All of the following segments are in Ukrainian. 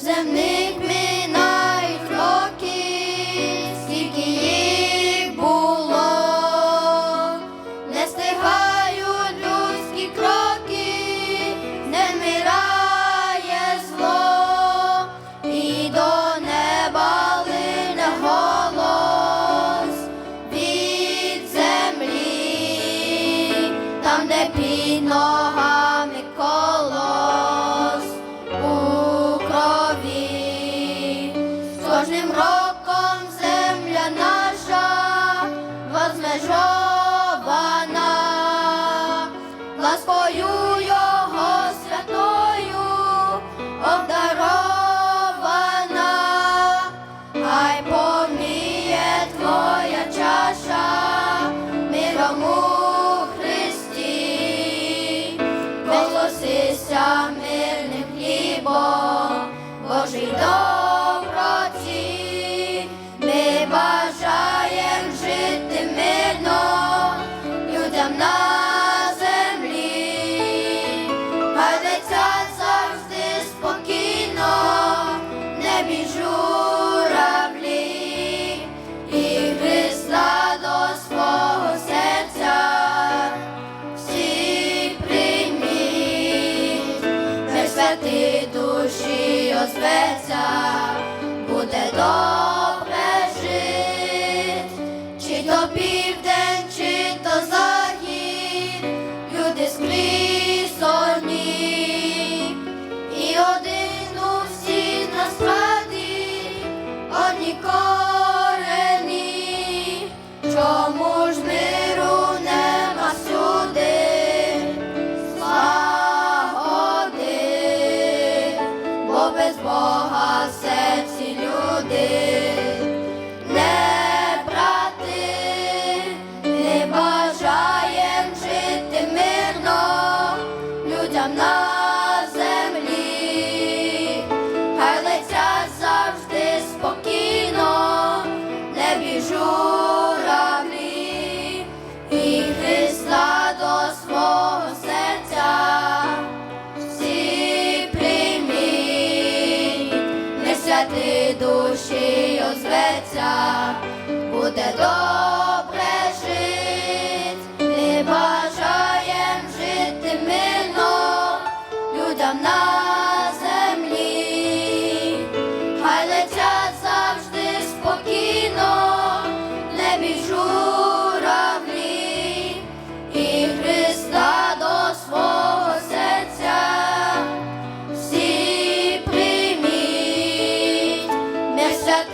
земних минають роки, скільки їх було, не стигають людські кроки, не вмирає зло, і до неба лине голос від землі, там, де під возмежована, ласкою його святою. Обдарована, хай поміє твоя чаша миром у Христі, голосися мирним хлібом, Божий доброті, журавлі, і Христа до свого серця. Всі прийміть, хай святи душі озветься, буде добре único. Душі озветься, буде добре жить, ми бажаєм жити мирно людям на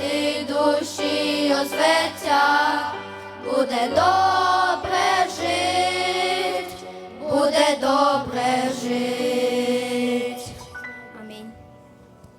не душі озветься, буде добре.